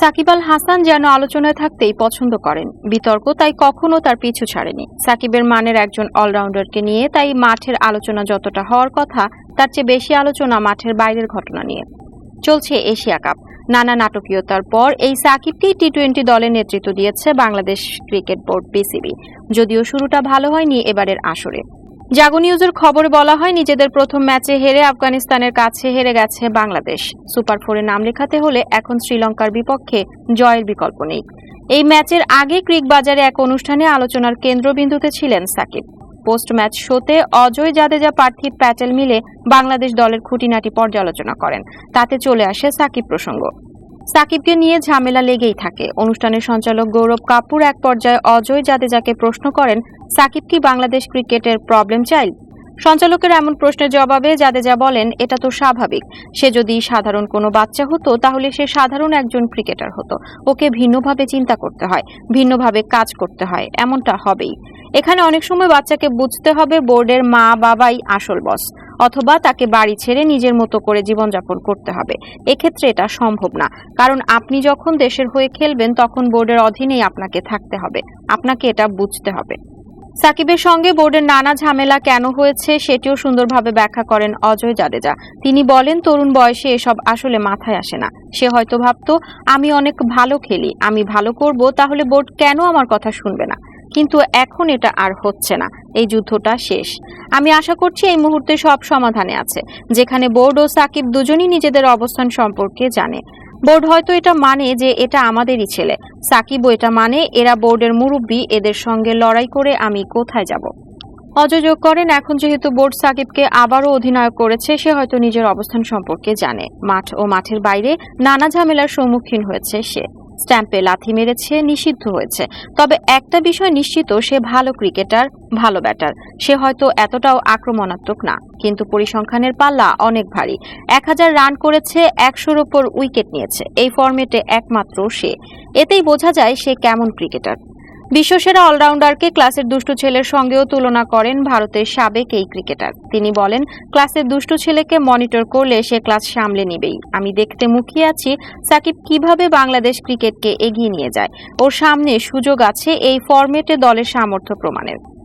সাকিব আল হাসান যেন আলোচনায় থাকতেই পছন্দ করেন। বিতর্ক তাই কখনো তার পিছু ছাড়েনি। সাকিবের মানের একজন অলরাউন্ডারকে নিয়ে তাই মাঠের আলোচনা যতটা হওয়ার কথা, তার চেয়ে বেশি আলোচনা মাঠের বাইরের ঘটনা নিয়ে। চলছে এশিয়া কাপ। নানা নাটকীয়তার পর এই সাকিবকেই টি টোয়েন্টি দলের নেতৃত্ব দিয়েছে বাংলাদেশ ক্রিকেট বোর্ড বিসিবি। যদিও শুরুটা ভালো হয়নি এবারের আসরে। জাগো নিউজের খবরে বলা হয়, নিজেদের প্রথম ম্যাচে হেরে আফগানিস্তানের কাছে হেরে গেছে বাংলাদেশ। সুপার ফোরে নাম লেখাতে হলে এখন শ্রীলঙ্কার বিপক্ষে জয়ের বিকল্প নেই। এই ম্যাচের আগে ক্রিক বাজারে এক অনুষ্ঠানে আলোচনার কেন্দ্রবিন্দুতে ছিলেন সাকিব। পোস্ট ম্যাচ শোতে অজয় জাদেজা পার্থিব প্যাটেল মিলে বাংলাদেশ দলের খুঁটিনাটি পর্যালোচনা করেন। তাতে চলে আসে সাকিব প্রসঙ্গ। সাকিবকে নিয়ে ঝামেলা লেগেই থাকে। অনুষ্ঠানের সঞ্চালক গৌরব কাপুর এক পর্যায়ে অজয় জাদেজাকে প্রশ্ন করেন, সাকিব কি বাংলাদেশ ক্রিকেটের প্রবলেম চাইল্ড? সঞ্চালকের এমন প্রশ্নের জবাবে জাদেজা বলেন, এটা তো স্বাভাবিক। সে যদি সাধারণ কোনো বাচ্চা হতো, তাহলে সে সাধারণ একজন ক্রিকেটার হতো। ওকে ভিন্নভাবে চিন্তা করতে হয়, ভিন্নভাবে কাজ করতে হয়, এমনটা হবেই। এখানে অনেক সময় বাচ্চাকে বুঝতে হবে বোর্ডের মা বাবাই আসল বস। অথবা তাকে বাড়ি ছেড়ে নিজের মতো করে জীবনযাপন করতে হবে। এক্ষেত্রে এটা সম্ভব না। কারণ আপনি যখন দেশের হয়ে খেলবেন, তখন বোর্ডের অধীনেই আপনাকে থাকতে হবে। আপনাকে এটা বুঝতে হবে। সাকিবের সঙ্গে বোর্ডের নানা ঝামেলা কেন হয়েছে, সেটিও সুন্দরভাবে ব্যাখ্যা করেন অজয় জাদেজা। তিনি বলেন, তরুণ বয়সে এসব আসলে মাথায় আসে না। সে হয়তো ভাবতো, আমি অনেক ভালো খেলি, আমি ভালো করব, তাহলে বোর্ড কেন আমার কথা শুনবে না কিন্তু এখন এটা আর হচ্ছে না। এই যুদ্ধটা শেষ। আমি আশা করছি এই মুহূর্তে সব সমাধানে আছে। যেখানে বোর্ড ও সাকিব দুজনই নিজেদের অবস্থান সম্পর্কে জানে। বোর্ড হয়তো এটা মানে যে এটা আমাদেরই ছেলে। সাকিবও এটা মানে এরা বোর্ডের মুরব্বী, এদের সঙ্গে লড়াই করে আমি কোথায় যাব? অজয় যোগ করেন, এখন যেহেতু বোর্ড সাকিবকে আবারও অধিনায়ক করেছে, সে হয়তো নিজের অবস্থান সম্পর্কে জানে। মাঠ ও মাঠের বাইরে নানা ঝামেলার সম্মুখীন হয়েছে সে। স্ট্যাম্পে লাথি মেরেছে, নিষিদ্ধ হয়েছে। তবে একটা বিষয় নিশ্চিত, সে ভালো ক্রিকেটার, ভালো ব্যাটার। সে হয়তো এতটাও আক্রমণাত্মক না। কিন্তু পরিসংখ্যানের পাল্লা অনেক ভারী। এক হাজার রান করেছে, একশোর ওপর উইকেট নিয়েছে। এই ফর্মেটে একমাত্র সে। এতেই বোঝা যায় সে কেমন ক্রিকেটার। বিশ্বসেরা অলরাউন্ডারকে ক্লাসের দুষ্টু ছেলের সঙ্গেও তুলনা করেন ভারতের সাবেক এই ক্রিকেটার। তিনি বলেন, ক্লাসের দুষ্টু ছেলেকে মনিটর করলে সে ক্লাস সামলে নিবেই। আমি দেখতে মুখিয়ে আছি, সাকিব কীভাবে বাংলাদেশ ক্রিকেটকে এগিয়ে নিয়ে যায়। ওর সামনে সুযোগ আছে এই ফরম্যাটে দলের সামর্থ্য প্রমাণের।